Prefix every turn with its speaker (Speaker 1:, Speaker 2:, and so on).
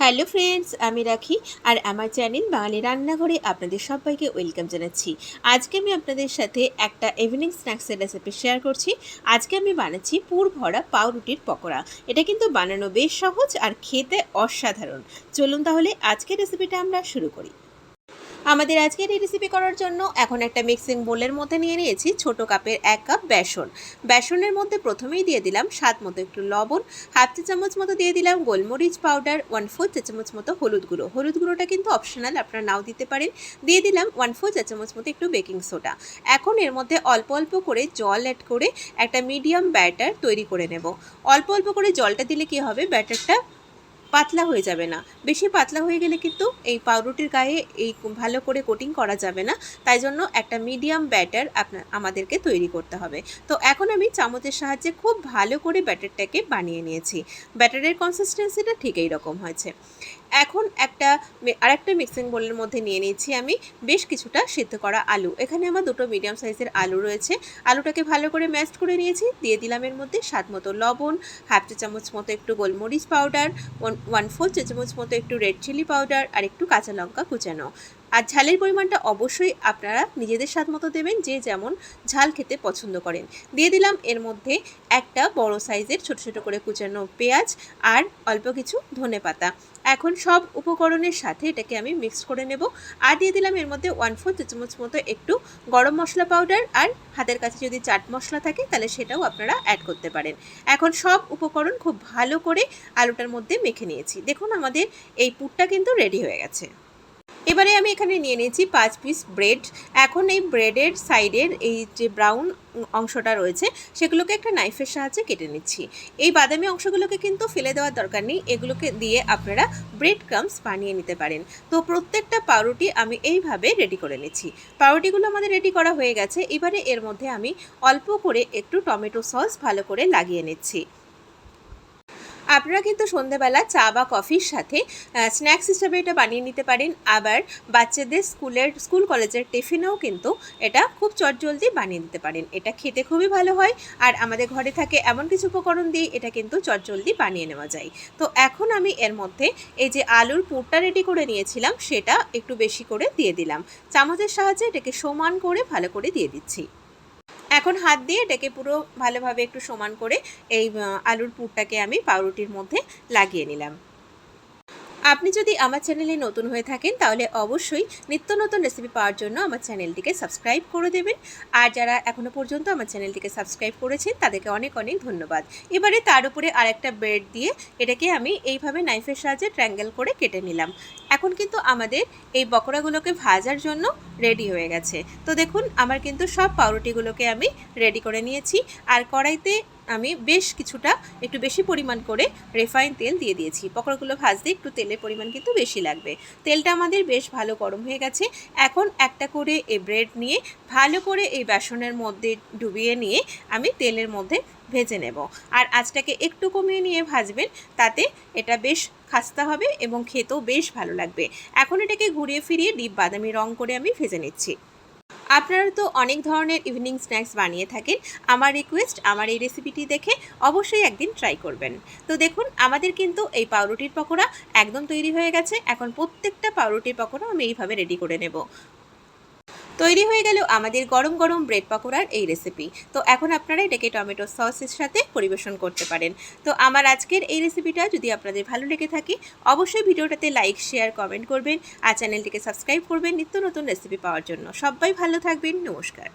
Speaker 1: Hello friends, আমি রাখি আর আমার চ্যানেল বাঙালি রান্নাঘরে আপনাদের সবাইকে ওয়েলকাম জানাচ্ছি। আজকে আমি আপনাদের সাথে একটা ইভিনিং স্ন্যাক্সের রেসিপি শেয়ার করছি। আজকে আমি বানাচ্ছি পুর ভরা পাউরুটির পকোড়া। এটা কিন্তু বানানো বেশ সহজ আর খেতে অসাধারণ। চলুন তাহলে আজকের রেসিপিটা আমরা শুরু করি। আমাদের আজকের এই রেসিপি করার জন্য এখন একটা মিক্সিং বোলের মধ্যে নিয়ে নিয়েছি ছোট কাপের এক কাপ বেসন। বেসনের মধ্যে প্রথমেই দিয়ে দিলাম স্বাদ মতো একটু লবণ, হাফ চা চামচ মতো দিয়ে দিলাম গোলমরিচ পাউডার ওয়ান ফোর চা চামচ মতো হলুদ গুঁড়ো। হলুদ গুঁড়োটা কিন্তু অপশনাল আপনারা নাও দিতে পারেন। দিয়ে দিলাম ওয়ান ফোর চা চামচ মতো একটু বেকিং সোডা এখন এর মধ্যে অল্প অল্প করে জল অ্যাড করে একটা মিডিয়াম ব্যাটার তৈরি করে নেব। অল্প অল্প করে জলটা দিলে কি হবে? ব্যাটারটা পাতলা হয়ে যাবে না। বেশি পাতলা হয়ে গেলে কিন্তু এই পাউরুটির গায়ে এই ভালো করে কোটিং করা যাবে না। তাই জন্য একটা মিডিয়াম ব্যাটার আপনার, আমাদেরকে তৈরি করতে হবে। তো এখন আমি চামচের সাহায্যে খুব ভালো করে ব্যাটারটাকে বানিয়ে নিয়েছি। ব্যাটারের কনসিস্টেন্সিটা ঠিক এই রকম হয়েছে। এখন একটা আরেকটা মিক্সিং বোলের মধ্যে নিয়ে নিয়েছি আমি। বেশ কিছুটা সিদ্ধ করা আলু। এখানে আমার দুটো মিডিয়াম সাইজের আলু রয়েছে। আলুটাকে ভালো করে ম্যাশ করে নিয়েছি। দিয়ে দিলাম এর মধ্যে স্বাদ মতো লবণ হাফ চা চামচ মতো একটু গোলমরিচ পাউডার ওয়ান ফোর চা চামচ মতো একটু রেড চিলি পাউডার আর একটু কাঁচা লঙ্কা কুচানো। আর ঝালের পরিমাণটা অবশ্যই আপনারা নিজেদের স্বাদ মতো দেবেন, যে যেমন ঝাল খেতে পছন্দ করেন। দিয়ে দিলাম এর মধ্যে একটা বড় সাইজের ছোট ছোট করে কুচানো পেঁয়াজ আর অল্প কিছু ধনে পাতা এখন সব উপকরণের সাথে এটাকে আমি মিক্স করে নেব। আর দিয়ে দিলাম এর মধ্যে ওয়ান ফোর চামচ মতো একটু গরম মশলা পাউডার আর হাতের কাছে যদি চাট মশলা থাকে তাহলে সেটাও আপনারা অ্যাড করতে পারেন। এখন সব উপকরণ খুব ভালো করে আলুটার মধ্যে মেখে নিয়েছি। দেখুন আমাদের এই পুরটা কিন্তু রেডি হয়ে গেছে। এবারে আমি এখানে নিয়ে নিয়েছি পাঁচ পিস ব্রেড এখন এই ব্রেডের সাইডের এই যে ব্রাউন অংশটা রয়েছে, সেগুলোকে একটা নাইফের সাহায্যে কেটে নিচ্ছি। এই বাদামি অংশগুলোকে কিন্তু ফেলে দেওয়ার দরকার নেই, এগুলোকে দিয়ে আপনারা ব্রেড ক্রামস বানিয়ে নিতে পারেন। তো প্রত্যেকটা পাউরুটি আমি এইভাবে রেডি করে নিচ্ছি। পাউরুটিগুলো আমাদের রেডি করা হয়ে গেছে, এবারে এর মধ্যে আমি অল্প করে একটু টমেটো সস ভালো করে লাগিয়ে নিচ্ছি। আপনারা কিন্তু সন্ধেবেলা চা বা কফির সাথে স্ন্যাক্স হিসাবে এটা বানিয়ে নিতে পারেন। আবার বাচ্চাদের স্কুলের, স্কুল কলেজের টিফিনেও কিন্তু এটা খুব চটজলদি বানিয়ে দিতে পারেন। এটা খেতে খুবই ভালো হয়। আর আমাদের ঘরে থাকে এমন কিছু উপকরণ দিয়ে এটা কিন্তু চটজলদি বানিয়ে নেওয়া যায়। তো এখন আমি এর মধ্যে এই যে আলুর পুরটা রেডি করে নিয়েছিলাম, সেটা একটু বেশি করে দিয়ে দিলাম। চামচের সাহায্যে এটাকে সমান করে ভালো করে দিয়ে দিচ্ছি। এখন হাত দিয়ে এটাকে পুরো ভালোভাবে একটু সমান করে এই আলুর পুরটাকে আমি পাউরুটির মধ্যে লাগিয়ে নিলাম। আপনি যদি আমার চ্যানেলে নতুন হয়ে থাকেন, তাহলে অবশ্যই নিত্য নতুন রেসিপি পাওয়ার জন্য আমার চ্যানেলটিকে সাবস্ক্রাইব করে দেবেন। আর যারা এখনও পর্যন্ত আমার চ্যানেলটিকে সাবস্ক্রাইব করেছেন, তাদেরকে অনেক অনেক ধন্যবাদ। এবারে তার উপরে আরেকটা ব্রেড দিয়ে এটাকে আমি এইভাবে নাইফের সাহায্যে ট্র্যাঙ্গেল করে কেটে নিলাম। এখন কিন্তু আমাদের এই বকরাগুলোকে ভাজার জন্য রেডি হয়ে গেছে। তো দেখুন, আমার কিন্তু সব পাউরুটিগুলোকে আমি রেডি করে নিয়েছি। আর কড়াইতে আমি বেশ কিছুটা একটু বেশি পরিমাণ করে রিফাইন তেল দিয়ে দিয়েছি। পকোড়াগুলো ভাজতে একটু তেলের পরিমাণ কিন্তু বেশি লাগবে। তেলটা আমাদের বেশ ভালো গরম হয়ে গেছে। এখন একটা করে এই ব্রেড নিয়ে ভালো করে এই বেসনের মধ্যে ডুবিয়ে নিয়ে আমি তেলের মধ্যে ভেজে নেব। আর আঁচটাকে একটু কমিয়ে নিয়ে ভাজবেন, তাতে এটা বেশ খাস্তা হবে এবং খেতেও বেশ ভালো লাগবে। এখন এটাকে ঘুরিয়ে ফিরিয়ে ডিপ বাদামি রং করে আমি ভেজে নিচ্ছি। আপনারা তো অনেক ধরনের ইভিনিং স্ন্যাক্স বানিয়ে থাকেন, আমার রিকোয়েস্ট আমার এই রেসিপিটি দেখে অবশ্যই একদিন ট্রাই করবেন। তো দেখুন, আমাদের কিন্তু এই পাউরুটির পকোড়া একদম তৈরি হয়ে গেছে। এখন প্রত্যেকটা পাউরুটির পকোড়া আমি এইভাবে রেডি করে নেব। তৈরি হয়ে গেল আমাদের গরম গরম ব্রেড পকোড়ার এই রেসিপি তো এখন আপনারা এটাকে টমেটো সসের সাথে পরিবেশন করতে পারেন। তো আমার আজকের এই রেসিপিটা যদি আপনাদের ভালো লেগে থাকে, অবশ্যই ভিডিওটাতে লাইক শেয়ার কমেন্ট করবেন আর চ্যানেলটিকে সাবস্ক্রাইব করবেন নিত্য নতুন রেসিপি পাওয়ার জন্য। সবাই ভালো থাকবেন, নমস্কার।